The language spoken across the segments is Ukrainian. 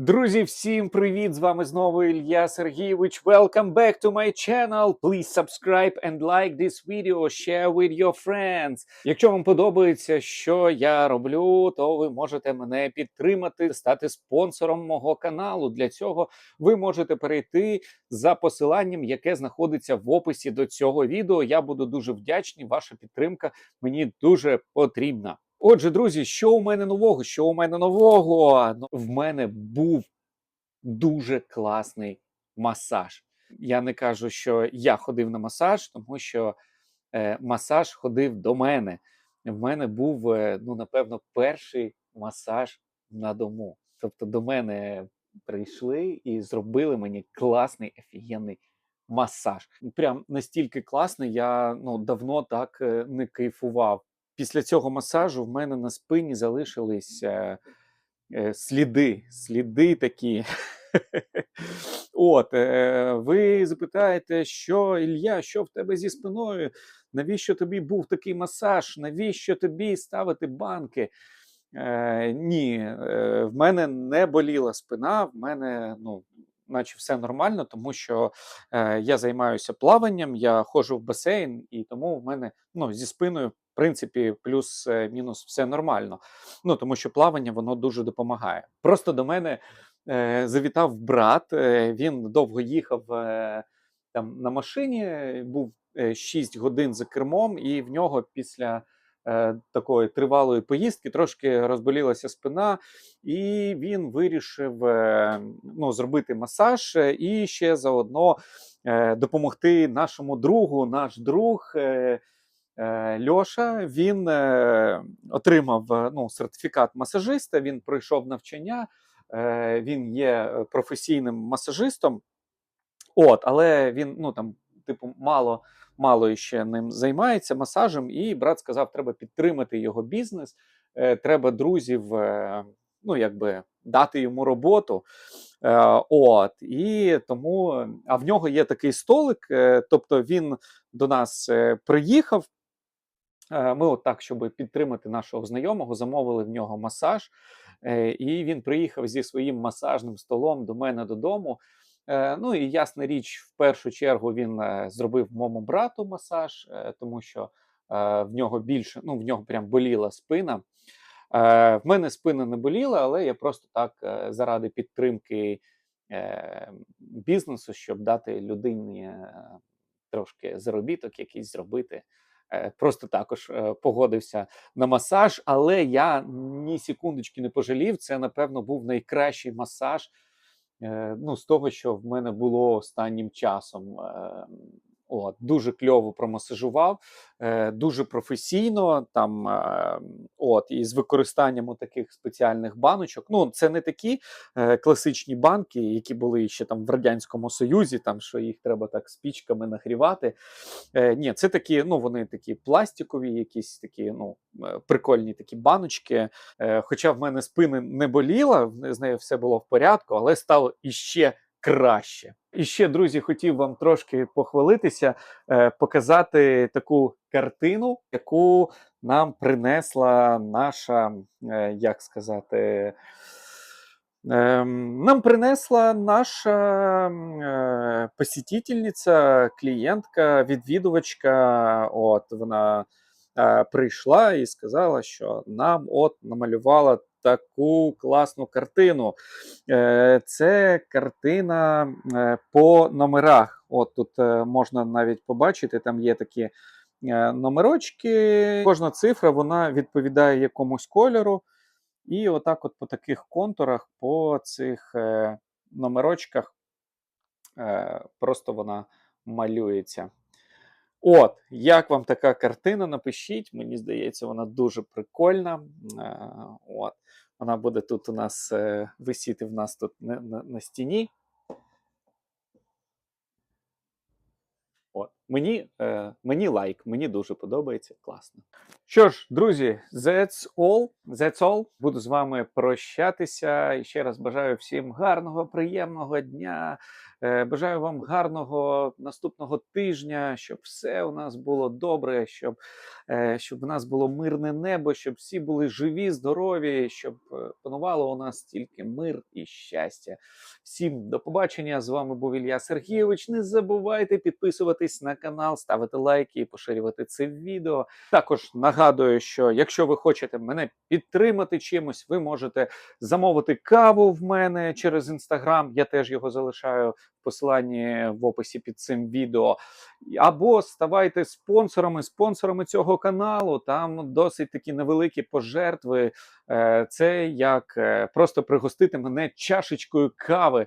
Друзі, всім привіт! З вами знову Ілля Сергійович. Welcome back to my channel. Please subscribe and like this video, share with your friends. Якщо вам подобається, що я роблю, то ви можете мене підтримати, стати спонсором мого каналу. Для цього ви можете перейти за посиланням, яке знаходиться в описі до цього відео. Я буду дуже вдячний. Ваша підтримка мені дуже потрібна. Отже, друзі, що у мене нового? Що у мене нового? Ну, В мене був дуже класний масаж. Я не кажу, що я ходив на масаж, тому що е, масаж ходив до мене. В мене був, е, ну, напевно, перший масаж на дому. Тобто до мене прийшли і зробили мені класний, офігенний масаж. Прям настільки класний, я ну, давно так е, не кайфував. Після цього масажу в мене на спині залишились е, е, сліди, сліди такі. От, е, ви запитаєте, що Ілля, що в тебе зі спиною? Навіщо тобі був такий масаж? Навіщо тобі ставити банки? Е, ні, е, в мене не боліла спина, в мене, ну, наче все нормально, тому що е, я займаюся плаванням, я ходжу в басейн, і тому в мене ну, зі спиною, принципі, плюс-мінус все нормально. Ну, тому що плавання воно дуже допомагає. Просто до мене е, завітав брат, е, він довго їхав е, там на машині, був е, 6 годин за кермом, і в нього після е, такої тривалої поїздки трошки розболілася спина, і він вирішив е, ну, зробити масаж е, і ще заодно е, допомогти нашому другу. Наш друг е, е, Льоша він е, отримав е, ну, сертифікат масажиста, він пройшов навчання, е, він є е, професійним масажистом. От, але він ну там, типу, мало мало ще ним займається масажем, і брат сказав, треба підтримати його бізнес, е, треба друзів, е, ну якби дати йому роботу. Е, от, і тому, а в нього є такий столик, е, тобто він до нас е, приїхав. Е, Ми, от так, щоб підтримати нашого знайомого, замовили в нього масаж, е, і він приїхав зі своїм масажним столом до мене додому. Е, Ну і ясна річ, в першу чергу він зробив моєму брату масаж, тому що в нього більше, ну в нього прям боліла спина. В мене спина не боліла, але я просто так заради підтримки бізнесу, щоб дати людині трошки заробіток якийсь зробити. Е, Просто також е, погодився на масаж, але я ні секундочки не пожалів. Це, напевно, був найкращий масаж е, ну, з того, що в мене було останнім часом. От, дуже кльово промасажував, е, дуже професійно, там, е, от, і з використанням таких спеціальних баночок. Ну, це не такі е, класичні банки, які були ще там в Радянському Союзі, там, що їх треба так спічками нагрівати. Е, ні, це такі, ну, вони такі пластикові, якісь такі, ну, е, прикольні такі баночки. Е, хоча в мене спина не боліла, з нею все було в порядку, але стало іще краще. І ще, друзі, хотів вам трошки похвалитися, е, показати таку картину, яку нам принесла наша, е, як сказати, ем, нам принесла наша е, посітительниця, клієнтка, відвідувачка. От вона прийшла і сказала, що нам от намалювала таку класну картину. Е, Це картина е, по номерах. От тут е, можна навіть побачити, там є такі номерочки. Кожна цифра вона відповідає якомусь кольору. І отак, от по таких контурах, по цих номерочках, просто вона малюється. От, як вам така картина? Напишіть. Мені здається, вона дуже прикольна. Е, от. Вона буде тут у нас е, висіти в нас тут на, на, на стіні. От, Мені, е, мені лайк, мені дуже подобається. Класно. Що ж, друзі, that's all. That's all. Буду з вами прощатися. І ще раз бажаю всім гарного, приємного дня. Е, Бажаю вам гарного наступного тижня, щоб все у нас було добре, щоб, е, щоб у нас було мирне небо, щоб всі були живі, здорові, щоб е, панувало у нас тільки мир і щастя. Всім до побачення. З вами був Ілля Сергійович. Не забувайте підписуватись на канал, ставити лайки і поширювати це відео. Також нагадую, що якщо ви хочете мене підтримати чимось, ви можете замовити каву в мене через інстаграм. Я теж його залишаю посиланні в описі під цим відео. Або ставайте спонсорами, спонсорами цього каналу. Там досить такі невеликі пожертви. Е, Це як е, просто пригостити мене чашечкою кави.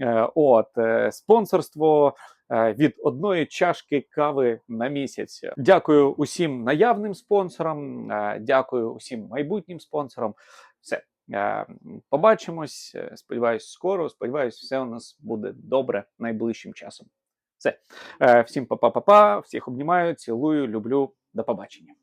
Е, От спонсорство від одної чашки кави на місяць. Дякую усім наявним спонсорам, дякую усім майбутнім спонсорам. Все. Е, Побачимось. е, Сподіваюсь, скоро. Сподіваюсь, все у нас буде добре найближчим часом. Все. Е, Всім па-па-па-па, всіх обнімаю, цілую, люблю. До побачення.